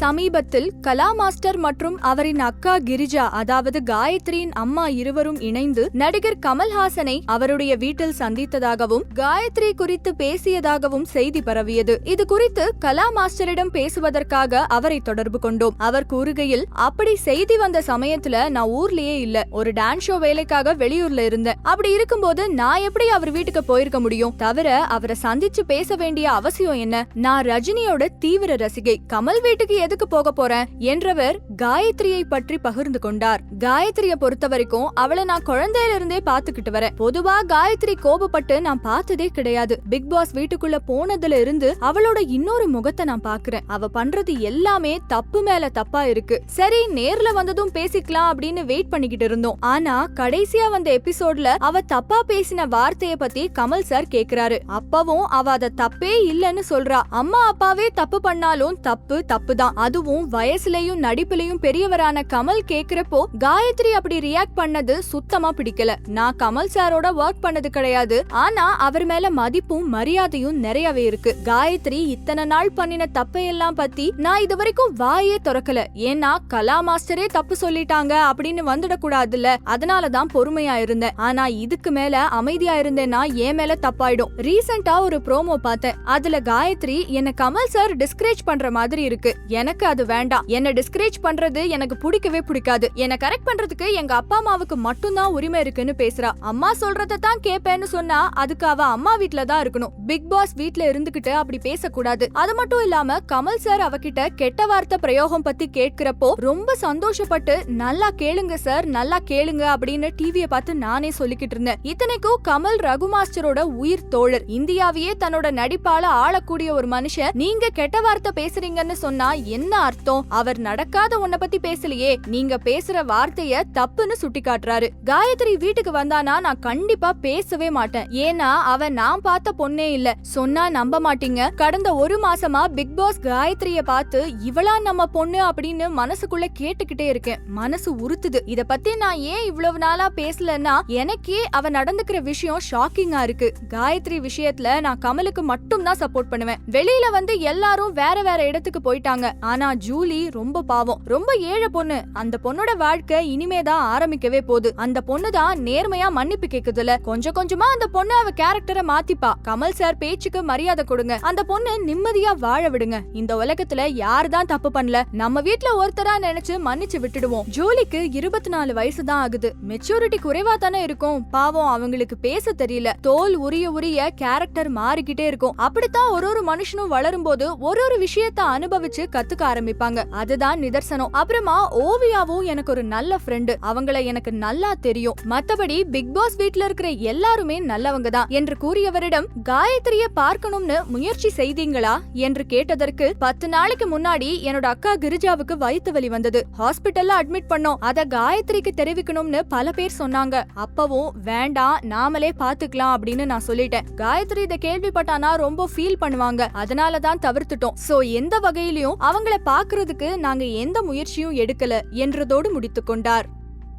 சமீபத்தில் கலா மாஸ்டர் மற்றும் அவரின் அக்கா கிரிஜா அதாவது காயத்ரியின் அம்மா இருவரும் இணைந்து நடிகர் கமல்ஹாசனை அவருடைய வீட்டில் சந்தித்ததாகவும் காயத்ரி குறித்து பேசியதாகவும் செய்தி பரவியது. இது குறித்து கலா மாஸ்டரிடம் பேசுவதற்காக அவரை தொடர்பு கொண்டோம். அவர் கூறுகையில் அப்படி செய்தி வந்த சமயத்துல நான் ஊர்லயே இல்ல. ஒரு டான்ஸ் ஷோ வேலைக்காக வெளியூர்ல இருந்தேன். அப்படி இருக்கும்போது நான் எப்படி அவர் வீட்டுக்கு போயிருக்க முடியும்? தவிர அவரை சந்திச்சு பேச வேண்டிய அவசியம் என்ன? நான் ரஜினியோட தீவிர ரசிகை. கமல் வீட்டுக்கு எதுக்கு போக போறேன் என்றவர் காயத்ரியை பற்றி பகிர்ந்து கொண்டார். காயத்ரிய பொறுத்த வரைக்கும் அவளை நான் குழந்தையில இருந்தே பாத்துக்கிட்டு வரேன். பொதுவா காயத்ரி கோபப்பட்டு நான் பார்த்ததே கிடையாது. பிக் பாஸ் வீட்டுக்குள்ள போனதுல இருந்து அவளோட இன்னொரு முகத்தை நான் பாக்குறேன் அவ பண்றது எல்லாமே தப்பு மேல தப்பா இருக்கு. சரி நேர்ல வந்ததும் பேசிக்கலாம் அப்படின்னு வெயிட் பண்ணிக்கிட்டு இருந்தோம். ஆனா கடைசியா வந்த எபிசோட்ல அவ தப்பா பேசின வார்த்தைய பத்தி கமல் சார் கேக்குறாரு. அப்பவும் அவ அத தப்பே இல்லன்னு சொல்றா. அம்மா அப்பாவே தப்பு பண்ணாலும் தப்பு தப்பு தான் அதுவும் வயசுலயும் நடிப்புலயும் பெரியவரான கமல் கேக்குறப்போ காயத்ரி அப்படி ரியாக்ட் பண்ணது சுத்தமா பிடிக்கல. நான் கமல் சாரோட ஒர்க் பண்ணது கிடையாது. ஆனா அவர் மேல மதிப்பும் மரியாதையும் நிறையவே இருக்கு. காயத்ரி இத்தனை நாள் பண்ணின தப்பையெல்லாம் பத்தி நான் இது வரைக்கும் வாயே திறக்கல. ஏன்னா கலா மாஸ்டரே தப்பு சொல்லிட்டாங்க அப்படின்னு வந்துடக்கூடாதுல்ல. அதனாலதான் பொறுமையா இருந்தேன். ஆனா இதுக்கு மேல அமைதியா இருந்தேன்னா என் மேல தப்பாயிடும். ரீசெண்டா ஒரு ப்ரோமோ பார்த்தேன். அதுல காயத்ரி என்ன கமல் சார் டிஸ்கரேஜ் பண்ற மாதிரி இருக்கு. எனக்கு எனக்கு அது வேண்டாம். என்ன டிஸ்கரேஜ் பண்றது எனக்கு பிடிக்கவே பிடிக்காது. என்ன கரெக்ட் பண்றதுக்கு எங்க அப்பா அம்மாவுக்கு மட்டும்தான் உரிமை இருக்குன்னு பேசுறா. அம்மா சொல்றத தான் கேப்பேன்னு சொன்னா அதுக்கு அவ அம்மா வீட்ல தான் இருக்கணும். பிக் பாஸ் வீட்ல இருந்துகிட்டு அப்படி பேசக்கூடாது. அது மட்டும் இல்லாம கமல் சார் அவகிட்ட கெட்ட வார்த்தை பிரயோகம் பத்தி கேட்கிறப்போ ரொம்ப சந்தோஷப்பட்டு நல்லா கேளுங்க சார் நல்லா கேளுங்க அப்படின்னு டிவிய பார்த்து நானே சொல்லிக்கிட்டு இருந்தேன். இத்தனைக்கும் கமல் ரகு மாஸ்டரோட உயிர் தோழர். இந்தியாவையே தன்னோட நடிப்பால ஆளக்கூடிய ஒரு மனுஷன். நீங்க கெட்ட வார்த்தை பேசுறீங்கன்னு சொன்னா என்ன அர்த்தம்? அவர் நடக்காத உன்ன பத்தி பேசலையே. நீங்க பேசுற வார்த்தைய தப்புன்னு சுட்டி காட்டுறாரு காயத்ரி வீட்டுக்கு வந்தானா நான் கண்டிப்பா பேசவே மாட்டேன். ஏன்னா அவ நான் பார்த்த பொண்ணே இல்ல. சொன்னா நம்ப மாட்டீங்க. கடந்த ஒரு மாசமா பிக் பாஸ் காயத்ரிய பார்த்து இவளா நம்ம பொண்ணு அப்படின்னு மனசுக்குள்ள கேட்டுக்கிட்டே இருக்கேன். மனசு உறுத்துது. இத பத்தி நான் ஏன் இவ்வளவு நாளா பேசலன்னா எனக்கே அவ நடந்துக்கிற விஷயம் ஷாக்கிங்கா இருக்கு. காயத்ரி விஷயத்துல நான் கமலுக்கு மட்டும் தான் சப்போர்ட் பண்ணுவேன். வெளியில வந்து எல்லாரும் வேற வேற இடத்துக்கு போயிட்டாங்க. ஆனா ஜூலி ரொம்ப பாவம். ரொம்ப ஏழை பொண்ணு. அந்த பொண்ணோட வாழ்க்கை இனிமே தான் ஆரம்பிக்கவே போகுது. அந்த பொண்ணு தான் நேர்மையா மன்னிப்பு கேக்குதுல. கொஞ்சம் கொஞ்சமா அந்த பொண்ணு அவ கேரக்டரை மாத்திப்பா. கமல் சார் பேச்சுக்கு மரியாதை கொடுங்க. அந்த பொண்ணு நிம்மதியா வாழ விடுங்க. இந்த உலகத்துல யாருதான் தப்பு பண்ணல. நம்ம வீட்ல ஒருத்தரா நினைச்சு மன்னிச்சு விட்டுடுவோம். ஜூலிக்கு இருபத்தி நாலு வயசு தான் ஆகுது. மெச்சூரிட்டி குறைவா தானே இருக்கும். பாவம் அவங்களுக்கு பேச தெரியல. தோல் உரிய உரிய கேரக்டர் மாறிக்கிட்டே இருக்கும். அப்படித்தான் ஒரு ஒரு மனுஷனும் வளரும் போது ஒரு ஒரு விஷயத்த அனுபவிச்சு கத்துக்க ஆரம்பிப்பாங்க. அதுதான் நிதர்சனம். அப்புறமா ஓவியாவும் எனக்கு ஒரு நல்ல ஃப்ரெண்டு அவங்கள எனக்கு நல்லா தெரியும். மத்தபடி பிக் பாஸ் வீட்ல இருக்கிற எல்லாருமே நல்லவங்க தான் என்று கூறியவரிடம் காயத்ரிய பார்க்கணும்னு முயற்சி செய்தீங்களா? என்று கேட்டதற்கு பத்து நாளைக்கு முன்னாடி என்னோட அக்கா கிரிஜாவுக்கு வயிற்று வலி வந்தது. ஹாஸ்பிட்டல்ல அட்மிட் பண்ணோம். அத காயத்ரிக்கு தெரிவிக்கணும்னு பல பேர் சொன்னாங்க. அப்பவும் வேண்டாம் நாமளே பாத்துக்கலாம் அப்படின்னு நான் சொல்லிட்டேன். காயத்ரி இதை கேள்விப்பட்டானா ரொம்ப ஃபீல் பண்ணுவாங்க. அதனாலதான் தவிர்த்துட்டோம். சோ எந்த வகையிலயும் அவங்கள பாக்குறதுக்கு நாங்க எந்த முயற்சியும் எடுக்கல என்றதோடு முடித்துக் கொண்டார்.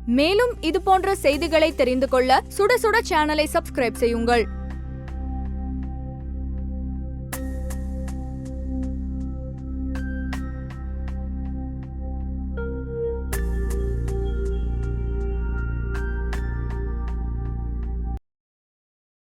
மேலும் இது போன்ற செய்திகளை தெரிந்து கொள்ள சுட சுட சேனலை சப்ஸ்கிரைப் செய்யுங்கள்.